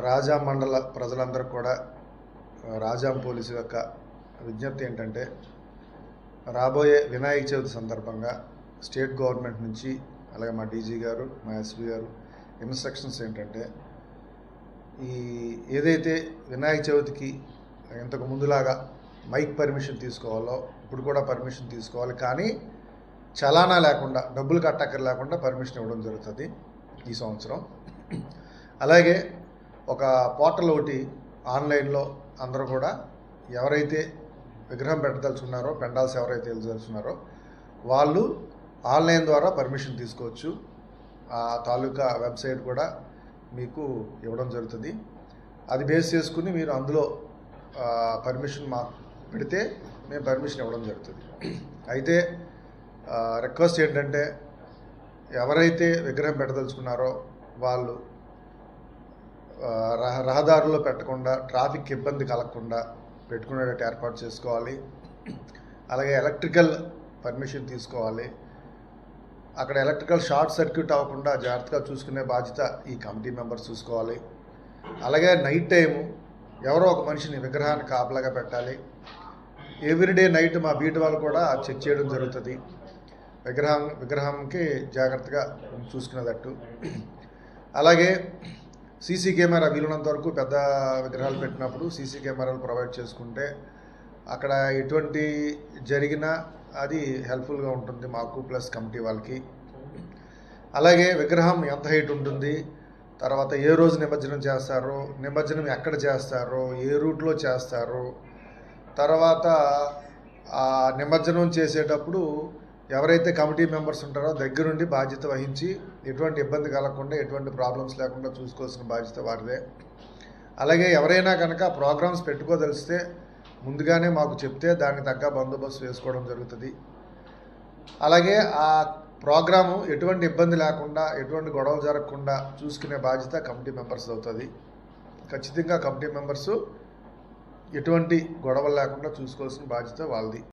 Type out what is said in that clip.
రాజా మండల ప్రజలందరూ కూడా రాజాం పోలీసు యొక్క విజ్ఞప్తి ఏంటంటే రాబోయే వినాయక చవితి సందర్భంగా స్టేట్ గవర్నమెంట్ నుంచి అలాగే మా డీజీ గారు మా ఎస్పీ గారు ఇన్స్ట్రక్షన్స్ ఏంటంటే ఈ ఏదైతే వినాయక చవితికి ఇంతకు ముందులాగా మైక్ పర్మిషన్ తీసుకోవాలో ఇప్పుడు కూడా పర్మిషన్ తీసుకోవాలి కానీ చలానా లేకుండా డబ్బులు కట్టక్కర్ లేకుండా పర్మిషన్ ఇవ్వడం జరుగుతుంది ఈ సంవత్సరం. అలాగే ఒక పోర్టల్ ఒకటి ఆన్లైన్లో అందరూ కూడా ఎవరైతే విగ్రహం పెట్టదలుచున్నారో పెండాల్స్ ఎవరైతే తెలుసుకున్నారో వాళ్ళు ఆన్లైన్ ద్వారా పర్మిషన్ తీసుకోవచ్చు. ఆ తాలూకా వెబ్సైట్ కూడా మీకు ఇవ్వడం జరుగుతుంది. అది బేస్ చేసుకుని మీరు అందులో పర్మిషన్ మా పెడితే మేము పర్మిషన్ ఇవ్వడం జరుగుతుంది. అయితే రిక్వెస్ట్ ఏంటంటే ఎవరైతే విగ్రహం పెట్టదలుచుకున్నారో వాళ్ళు రహదారుల్లో పెట్టకుండా ట్రాఫిక్ ఇబ్బంది కలగకుండా పెట్టుకునేటట్టు ఏర్పాటు చేసుకోవాలి. అలాగే ఎలక్ట్రికల్ పర్మిషన్ తీసుకోవాలి. అక్కడ ఎలక్ట్రికల్ షార్ట్ సర్క్యూట్ అవ్వకుండా జాగ్రత్తగా చూసుకునే బాధ్యత ఈ కమిటీ మెంబర్స్ చూసుకోవాలి. అలాగే నైట్ టైము ఎవరో ఒక మనిషిని విగ్రహాన్ని కాపలాగా పెట్టాలి. ఎవ్రీడే నైట్ మా బీట్ వాళ్ళు కూడా చెక్ చేయడం జరుగుతుంది. విగ్రహం విగ్రహంకి జాగ్రత్తగా చూసుకునేటట్టు. అలాగే సీసీ కెమెరా వీలున్నంత వరకు పెద్ద విగ్రహాలు పెట్టినప్పుడు సీసీ కెమెరాలు ప్రొవైడ్ చేసుకుంటే అక్కడ ఎటువంటి జరిగినా అది హెల్ప్ఫుల్గా ఉంటుంది మాకు ప్లస్ కమిటీ వాళ్ళకి. అలాగే విగ్రహం ఎంత హైట్ ఉంటుంది తర్వాత ఏ రోజు నిమజ్జనం చేస్తారో నిమజ్జనం ఎక్కడ చేస్తారో ఏ రూట్లో చేస్తారో తర్వాత ఆ నిమజ్జనం చేసేటప్పుడు ఎవరైతే కమిటీ మెంబర్స్ ఉంటారో దగ్గరుండి బాధ్యత వహించి ఎటువంటి ఇబ్బంది కలగకుండా ఎటువంటి ప్రాబ్లమ్స్ లేకుండా చూసుకోవాల్సిన బాధ్యత వారిదే. అలాగే ఎవరైనా కనుక ప్రోగ్రామ్స్ పెట్టుకోదలిస్తే ముందుగానే మాకు చెప్తే దానికి తగ్గ బందోబస్తు వేసుకోవడం జరుగుతుంది. అలాగే ఆ ప్రోగ్రాము ఎటువంటి ఇబ్బంది లేకుండా ఎటువంటి గొడవలు జరగకుండా చూసుకునే బాధ్యత కమిటీ మెంబర్స్ అవుతుంది. ఖచ్చితంగా కమిటీ మెంబర్సు ఎటువంటి గొడవలు లేకుండా చూసుకోవాల్సిన బాధ్యత వాళ్ళది.